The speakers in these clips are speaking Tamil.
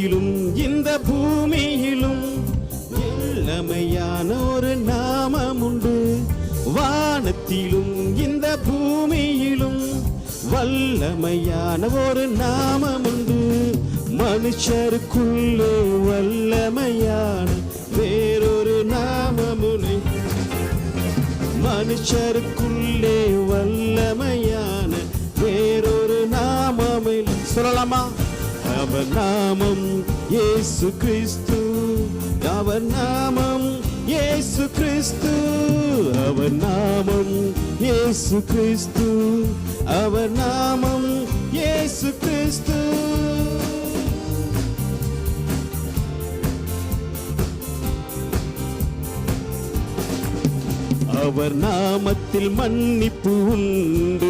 வானத்திலும் இந்த பூமியிலும் இளமையான ஒரு நாமம் உண்டு வானத்திலும் இந்த பூமியிலும் வல்லமையான ஒரு நாமம் உண்டு மனுஷருக்குள்ளே வல்லமையான வேறொரு நாமமுனை. மனுஷருக்குள்ளே வல்லமையான வேறொரு நாமமில் சொல்லலாமா? அவர் நாமம் இயேசு கிறிஸ்து. அவர் நாமம் இயேசு கிறிஸ்து. அவர் நாமம் இயேசு கிறிஸ்து. அவர் நாமம் இயேசு கிறிஸ்து. அவர் நாமத்தில் மன்னிப்பு உண்டு.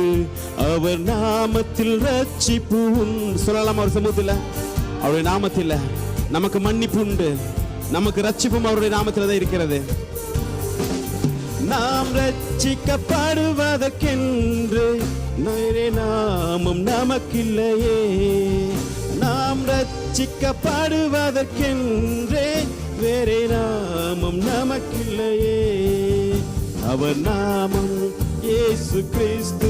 அவர் நாமத்தில் ரட்சிப்பு சொல்லலாம் அவர் சமூகத்தில்? அவருடைய நாமத்தில். நமக்கு மன்னிப்பு உண்டு நமக்கு ரட்சிப்பும் அவருடைய நாமத்தில் தான் இருக்கிறது. நாம் ரட்சிக்கப்படுவதற்கென்று நேரே நாமம் நமக்கில்லையே. நாம் ரட்சிக்கப்படுவதற்கென்றே வேறே நாமம் நமக்கில்லையே. அவர் நாமம் இயேசு கிறிஸ்து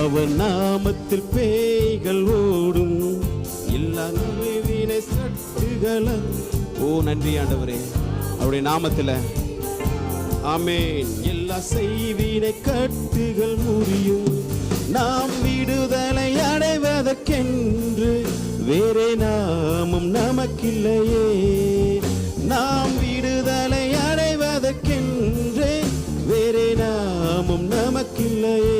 அவன் நாமத்தில் பேய்கள் ஓடும். எல்லா நோய்வினை சட்டுகள. ஓ நன்றி ஆண்டவரே. அவருடைய நாமத்தில். ஆமேன். எல்லா செய்வினை கட்டுகள் முறியும். நாம் விடுதலை அடைவதற்கென்று வேறே நாமும் நமக்கில்லையே. நாம் விடுதலை அடைவதற்கென்றே வேறே நாமும் நமக்கில்லையே.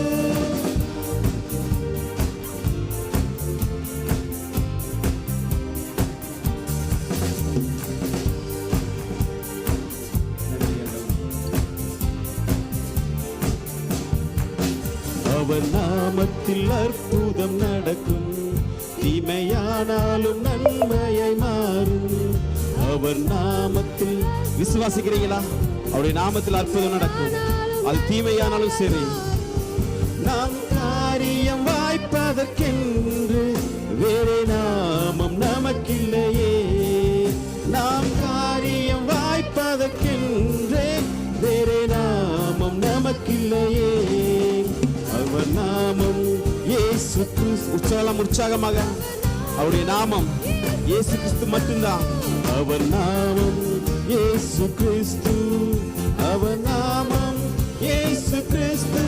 நாமத்தில் அற்புதம் நடக்கும். தீமையானாலும் நன்மையை மாறும். அவர் நாமத்தில் விசுவாசிக்கிறீங்களா? அவருடைய நாமத்தில் அற்புதம் நடக்கும். அது தீமையானாலும் சரி. நாம் காரியம் வாய்ப்பதற்கென்று வேறே நாமம் நமக்கில்லை. கிறிஸ்து உற்சாகம் உற்சாகமாக. அவருடைய நாமம் இயேசு கிறிஸ்து மட்டும்தான். அவர் நாமம் இயேசு கிறிஸ்து. அவர் நாமம் இயேசு கிறிஸ்து.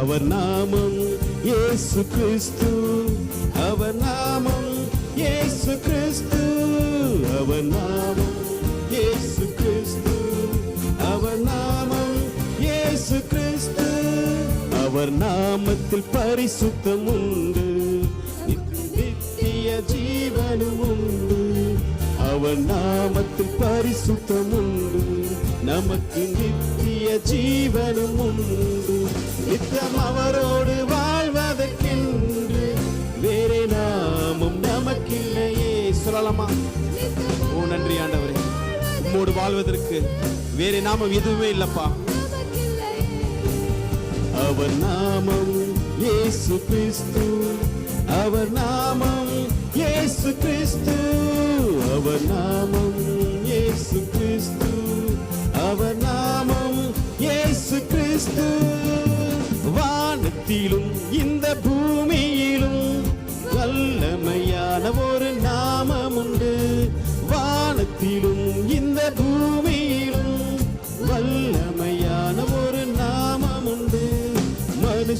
அவர் நாமம் இயேசு கிறிஸ்து. அவர் நாமம் இயேசு கிறிஸ்து. அவர் நாமம் இயேசு கிறிஸ்து. அவர் நாமம் இயேசு கிறிஸ்து. அவர் நாமத்தில் பரிசுத்தம் உண்டு நித்திய ஜீவனும் உண்டு. அவர் நாமத்தில் பரிசுத்தம் உண்டு நமக்கு நித்திய ஜீவனும் உண்டு. நித்தம் அவரோடு வாழ்வதற்கென்று வேறே நாமும் நமக்கில்லையே. சொல்லலாமா? ஓ நன்றி ஆண்டவரே. உம்மோடு வாழ்வதற்கு வேறே நாமம் எதுவுமே இல்லப்பா. அவர் நாமம் இயேசு கிறிஸ்து. அவர் நாமம் இயேசு கிறிஸ்து. அவர் நாமம் இயேசு கிறிஸ்து. அவர் நாமம் இயேசு கிறிஸ்து. வானத்திலும்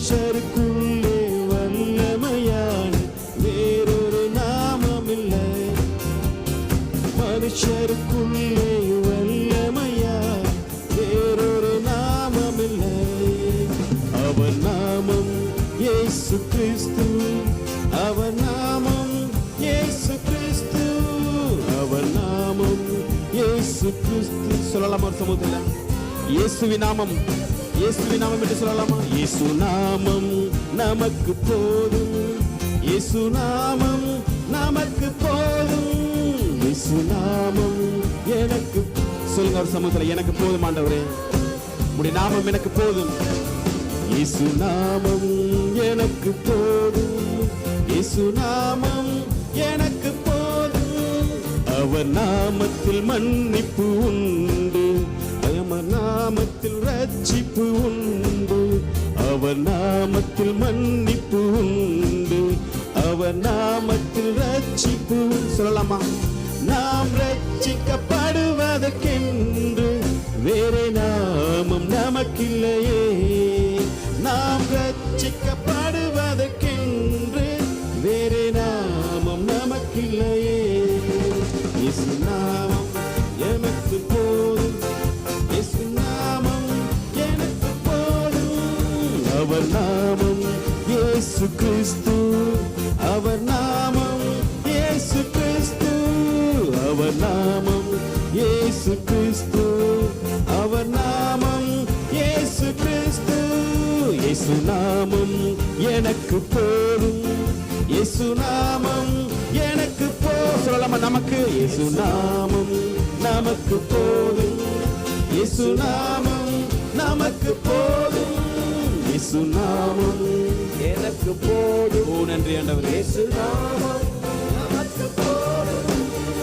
மனுஷருக்குள்ளே வல்லமையான வேறொரு நாமம் இல்லை மனுஷருக்குள்ளே வல்லமையான வேறொரு நாமம் இல்லை அவர் நாமம் இயேசு கிறிஸ்து. அவர் நாமம் இயேசு கிறிஸ்து. அவர் நாமம் சொல்லலாம் ஒரு சமூகத்தில்? இயேசுவி நாமம் இயேசுவின் நாமம் என்று சொல்லலாமா? இயேசு நாமம் நமக்கு போதும். இயேசு நாமம் நமக்கு போதும். இயேசு நாமம் எனக்கு சொல்லுங்க ஒரு சமூகத்தில் எனக்கு போதும் ஆண்டவரே. உடைய நாமம் எனக்கு போதும். இயேசு நாமம் எனக்கு போதும். இயேசு நாமம் எனக்கு போதும். அவர் நாமத்தில் மன்னிப்பு உண்டு. நாமத்தில் ரட்சிப்பு உண்டு. அவர் நாமத்தில் மன்னிப்பு உண்டு. அவர் நாமத்தில் ரட்சிப்பு சொல்லலாமா? நாம் ரட்சிக்கப்படுவதற்கென்று வேறே நாமம் நமக்கில்லையே. கிறிஸ்து அவர் நாமம் இயேசு கிறிஸ்து. அவர் நாமம் இயேசு கிறிஸ்து. அவர் நாமம் இயேசு கிறிஸ்து. இயேசு நாமம் எனக்கு போதும். இயேசு நாமம் எனக்கு போ சொல்லலாமா நமக்கு? இயேசு நாமம் நமக்கு போதும். இயேசு நாமம் இயேசு நாமம் எனக்கு போதும். நன்றி ஆண்டவர். நமக்கு போதும்.